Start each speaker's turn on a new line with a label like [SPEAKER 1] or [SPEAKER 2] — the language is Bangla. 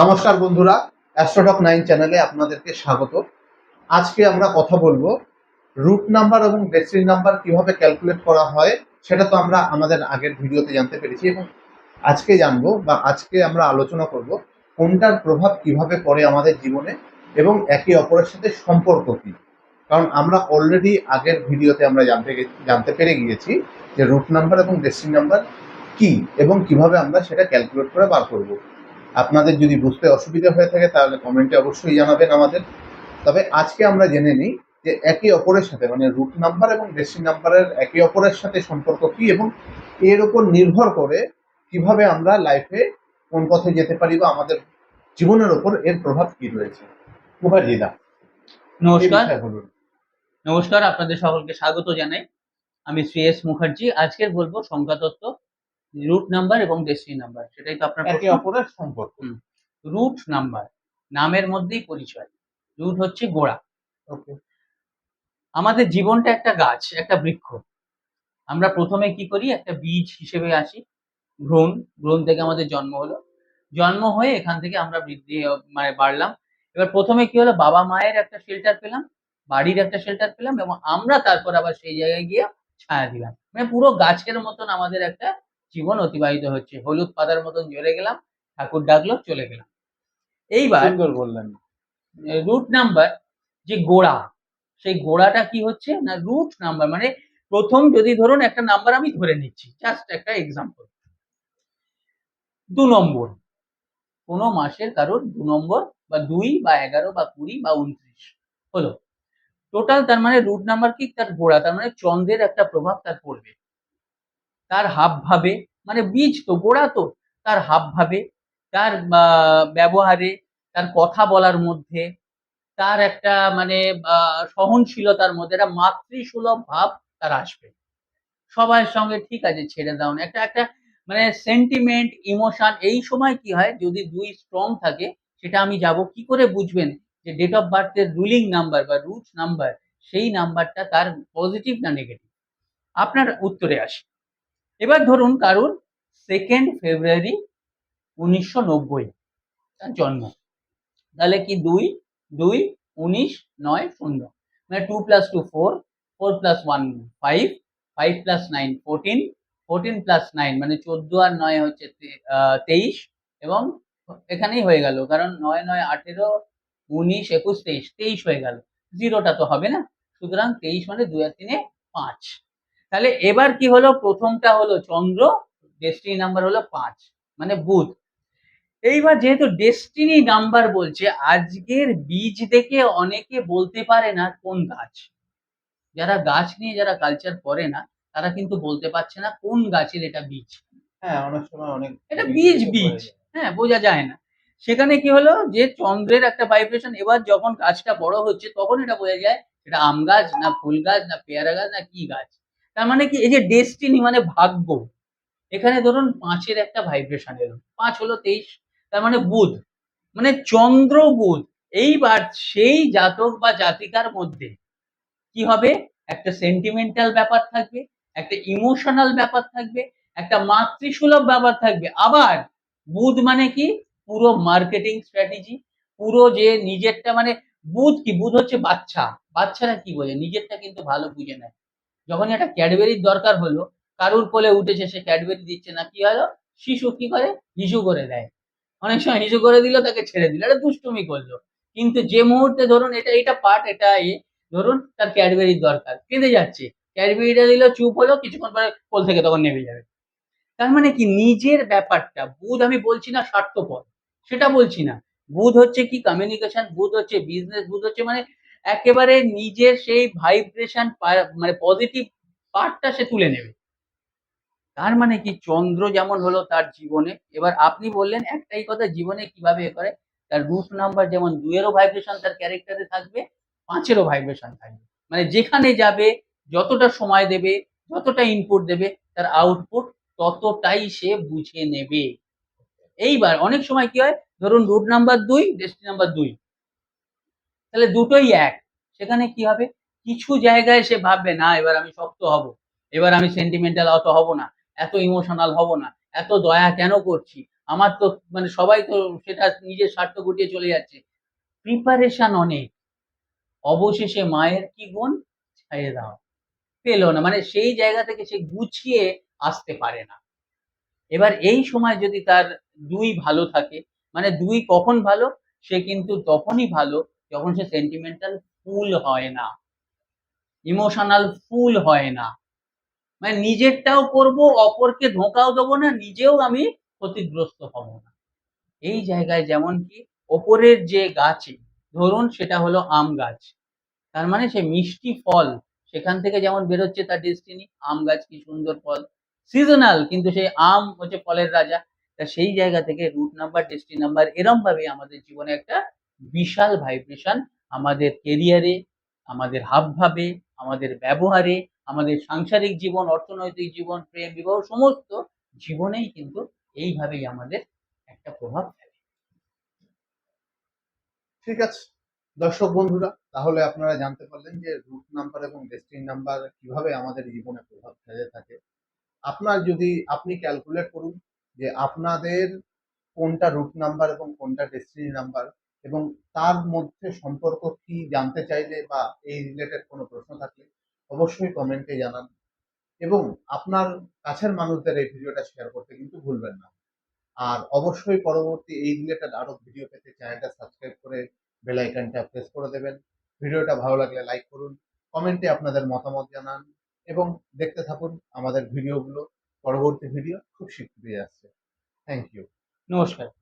[SPEAKER 1] নমস্কার বন্ধুরা অ্যাস্ট্রোটক নাইন চ্যানেলে আপনাদেরকে স্বাগত। আজকে আমরা কথা বলব রুট নাম্বার এবং ডেস্টিনি নাম্বার কীভাবে ক্যালকুলেট করা হয়, সেটা তো আমরা আমাদের আগের ভিডিওতে জানতে পেরেছি এবং আজকে জানব বা আজকে আমরা আলোচনা করব কোনটার প্রভাব কীভাবে পড়ে আমাদের জীবনে এবং একে অপরের সাথে সম্পর্ক কি। কারণ আমরা অলরেডি আগের ভিডিওতে আমরা জানতে জানতে পেরে গিয়েছি যে রুট নাম্বার এবং ডেস্টিনি নাম্বার কি এবং কীভাবে আমরা সেটা ক্যালকুলেট করে বার করব। আপনাদের যদি বুঝতে অসুবিধা হয়ে থাকে তাহলে কমেন্টে অবশ্যই জানাবেন আমাদের। তবে আজকে আমরা জেনে নিই যে একে অপরের সাথে মানে রুট নাম্বার এবং ডেস্টিনি নাম্বারের একে অপরের সাথে সম্পর্ক কি এবং এর উপর নির্ভর করে কীভাবে আমরা লাইফে কোন পথে যেতে পারি বা আমাদের জীবনের ওপর এর প্রভাব কি রয়েছে। মুখার্জিদা
[SPEAKER 2] নমস্কার। নমস্কার আপনাদের সকলকে স্বাগত জানাই। আমি শ্রী এস মুখার্জি। আজকের বলব সংখ্যা তত্ত্ব রুট নাম্বার এবং ডেস্টিনি নাম্বার সেটাই তো আপনার
[SPEAKER 1] একে অপরের সম্পর্ক।
[SPEAKER 2] রুট নাম্বার নামের মধ্যেই পরিচয়। রুট হচ্ছে গোড়া।
[SPEAKER 1] ওকে।
[SPEAKER 2] আমাদের জীবনটা একটা গাছ একটা বৃক্ষ। আমরা প্রথমে কি করি? একটা বীজ হিসেবে আসি ভ্রূণ ভ্রূণ থেকে আমাদের জন্ম হলো। জন্ম হয়ে এখান থেকে আমরা বৃদ্ধি মানে বাড়লাম। এবার প্রথমে কি হলো? বাবা মায়ের একটা শেল্টার পেলাম বাড়ির একটা শেল্টার পেলাম এবং আমরা তারপর আবার সেই জায়গায় গিয়ে ছায়া দিলাম। মানে পুরো গাছের মতন আমাদের একটা জীবন অতিবাহিত হচ্ছে। হলুদ পাতার মতন জ্বলে গেলাম ঠাকুর ডাকলো চলে গেলাম। এইবার
[SPEAKER 1] বললেন।
[SPEAKER 2] রুট নাম্বার যে গোড়া সেই গোড়াটা কি হচ্ছে না রুট নাম্বার মানে প্রথম যদি ধরুন একটা নাম্বার আমি ধরে নিচ্ছি জাস্ট একটা এক্সাম্পল দু নম্বর কোনো মাসের কারোর দু নম্বর বা দুই বা এগারো বা কুড়ি বা উনত্রিশ। হলো টোটাল তার মানে রুট নাম্বার কি? তার গোড়া তার মানে চন্দ্রের একটা প্রভাব তার পড়বে। তার হাব ভাবে মানে বীজ তো, গোড়া তো, তার হাব ভাবে তার ব্যবহারে, তার কথা বলার মধ্যে, তার একটা মানে সহনশীলতার মধ্যে, একটা মাতৃসুলভ ভাব তার আসবে। সবার সঙ্গে ঠিক আছে, ছেড়ে দাও না। একটা একটা মানে সেন্টিমেন্ট ইমোশন এই সময় কি হয়, যদি দুই স্ট্রং থাকে, সেটা আমি যাব কি করে বুঝবেন? যে ডেট অফ বার্থের রুলিং নাম্বার বা রুট নাম্বার সেই নাম্বারটা তার পজিটিভ না নেগেটিভ আপনার উত্তরে আসি। এবার ধরুন কারুর সেকেন্ড ফেব্রুয়ারি উনিশশো নব্বই, তার জন্ম। তাহলে কি দুই দুই, উনিশ, নয়, শূন্য। মানে two plus two four four plus one five five plus nine fourteen fourteen plus nine মানে চোদ্দ আর নয় হচ্ছে তেইশ, এবং এখানেই হয়ে গেল, কারণ নয় নয়, আঠেরো, উনিশ, একুশ, তেইশ তেইশ হয়ে গেল। জিরোটা তো হবে না, সুতরাং তেইশ মানে দুই আর তিনে পাঁচ। তাহলে এবার কি হলো? প্রথমটা হলো চন্দ্র ডেস্টিনি নাম্বার হলো পাঁচ মানে বুধ। এইবার যেহেতু ডেস্টিনি নাম্বার বলছে আজকের বীজ দেখে অনেকে বলতে পারে না কোন গাছ। যারা গাছ নিয়ে যারা কালচার করে না তারা কিন্তু বলতে পারছে না কোন গাছের এটা বীজ।
[SPEAKER 1] হ্যাঁ অনেক সময় অনেক
[SPEAKER 2] এটা বীজ বীজ। হ্যাঁ বোঝা যায় না। সেখানে কি হলো? যে চন্দ্রের একটা ভাইব্রেশন এবার যখন গাছটা বড় হচ্ছে তখন এটা বোঝা যায় এটা আম গাছ না ফুল গাছ না পেয়ারা গাছ না কি গাছ। তার মানে কি? এই যে ডেস্টিনি মানে ভাগ্য। এখানে ধরুন পাঁচের একটা ভাইব্রেশন এলো। পাঁচ হলো তেইশ, তার মানে বুধ। মানে চন্দ্র বুধ। এইবার সেই জাতক বা জাতিকার মধ্যে কি হবে? একটা সেন্টিমেন্টাল ব্যাপার থাকবে, একটা ইমোশনাল ব্যাপার থাকবে, একটা মাতৃসুলভ ব্যাপার থাকবে। আবার বুধ মানে কি? পুরো মার্কেটিং স্ট্র্যাটেজি পুরো যে নিজেরটা মানে বুধ কি? বুধ হচ্ছে বাচ্চা। বাচ্চারা কি বোঝে নিজেরটা কিন্তু ভালো বুঝে নেয়। যখন একটা ক্যাডবেরির দরকার হলো, কারুর কোলে উঠেছে, সে ক্যাডবেরি দিচ্ছে না, কি হলো? শিশু কি করে? হিসু করে দেয়। অনেক সময় হিসু করে দিল, তাকে ছেড়ে দিল। এটা দুষ্টুমি করল। কিন্তু যে মুহূর্তে ধরুন এটা এটা পার্ট এটা এ, ধরুন তার ক্যাডবেরির দরকার। কেঁদে যাচ্ছে। ক্যাডবেরিটা দিল, চুপ হলো, কিছুক্ষণ পরে কোল থেকে তখন নেমে যাবে। তার মানে কি? নিজের ব্যাপারটা, বুধ আমি বলছি না স্বার্থপর, সেটা বলছি না। বুধ হচ্ছে কি? কমিউনিকেশন বুধ হচ্ছে বিজনেস বুধ হচ্ছে মানে একেবারে নিজের সেই ভাইব্রেশন মানে পজিটিভ পার্টটা সে তুলে নেবে। তার মানে কি? চন্দ্র যেমন হলো তার জীবনে, এবার আপনি বললেন একটাই কথা, জীবনে কীভাবে এ করে? তার রুট নাম্বার যেমন দুয়েরও ভাইব্রেশন তার ক্যারেক্টারে থাকবে, পাঁচেরও ভাইব্রেশন থাকবে। মানে যেখানে যাবে, যতটা সময় দেবে, যতটা ইনপুট দেবে, তার আউটপুট ততটাই সে বুঝে নেবে। এইবার অনেক সময় কি হয়? ধরুন রুট নাম্বার দুই ডেস্টি নাম্বার দুই। তাহলে দুটোই এক। সেখানে কি হবে? কিছু জায়গায় সে ভাববে, না, এবার আমি শক্ত হব। এবার আমি সেন্টিমেন্টাল অত হব না। এত ইমোশনাল হব না। এত দয়া কেন করছি? আমার তো মানে সবাই তো সেটা নিজের স্বার্থ গুটিয়ে চলে যাচ্ছে। প্রিপারেশন অনেক। অবশেষে মায়ের কি গুণ? ছাইয়ে দাও। পেল না। মানে সেই জায়গা থেকে সে গুছিয়ে আসতে পারে না। এবার এই সময় যদি তার দুই ভালো থাকে মানে দুই কখন ভালো, সে কিন্তু তখনই ভালো যখন সে সেন্টিমেন্টাল ফুল হয় না ইমোশনাল ফুল হয় না মানে নিজেরটাও করব, অপরকে ধোঁকাও দেবো না, নিজেও আমি ক্ষতিগ্রস্ত হব না। এই জায়গায় যেমন কি, ওপরের যে গাছে, ধরুন সেটা হলো আম গাছ, তার মানে সে মিষ্টি ফল, সেখান থেকে যেমন বেরোচ্ছে তার ডেস্টিনি আম গাছ কি সুন্দর ফল সিজনাল কিন্তু সেই আম হচ্ছে ফলের রাজা, তা সেই জায়গা থেকে রুট নাম্বার ডেস্টিনি নাম্বার এরম ভাবে আমাদের জীবনে একটা বিশাল ভাইব্রেশন আমাদের কেরিয়ারে আমাদের হাবভাবে, আমাদের ব্যবহারে, আমাদের সাংসারিক জীবন, অর্থনৈতিক জীবন, প্রেম বিবাহ সমস্ত জীবনেই কিন্তু এইভাবেই আমাদের একটা প্রভাব ফেলে।
[SPEAKER 1] ঠিক আছে। দর্শক বন্ধুরা, তাহলে আপনারা জানতে পারলেন যে রুট নাম্বার এবং ডেস্টিনি নাম্বার কীভাবে আমাদের জীবনে প্রভাব ফেলে থাকে। আপনার যদি, আপনি ক্যালকুলেট করুন যে আপনাদের কোনটা রুট নাম্বার এবং কোনটা ডেস্টিনি নাম্বার এবং তার মধ্যে সম্পর্ক কি জানতে চাইলে বা এই রিলেটেড কোনো প্রশ্ন থাকলে অবশ্যই কমেন্টে জানান। এবং আপনার কাছের মানুষদের এই ভিডিওটা শেয়ার করতে কিন্তু ভুলবেন না। আর অবশ্যই পরবর্তী এই রিলেটেড আরও ভিডিও পেতে চ্যানেলটা সাবস্ক্রাইব করে বেল আইকনটা প্রেস করে দেবেন। ভিডিওটা ভালো লাগলে লাইক করুন কমেন্টে আপনাদের মতামত জানান এবং দেখতে থাকুন আমাদের ভিডিওগুলো পরবর্তী ভিডিও খুব শীঘ্রই আসছে। থ্যাংক ইউ
[SPEAKER 2] নমস্কার।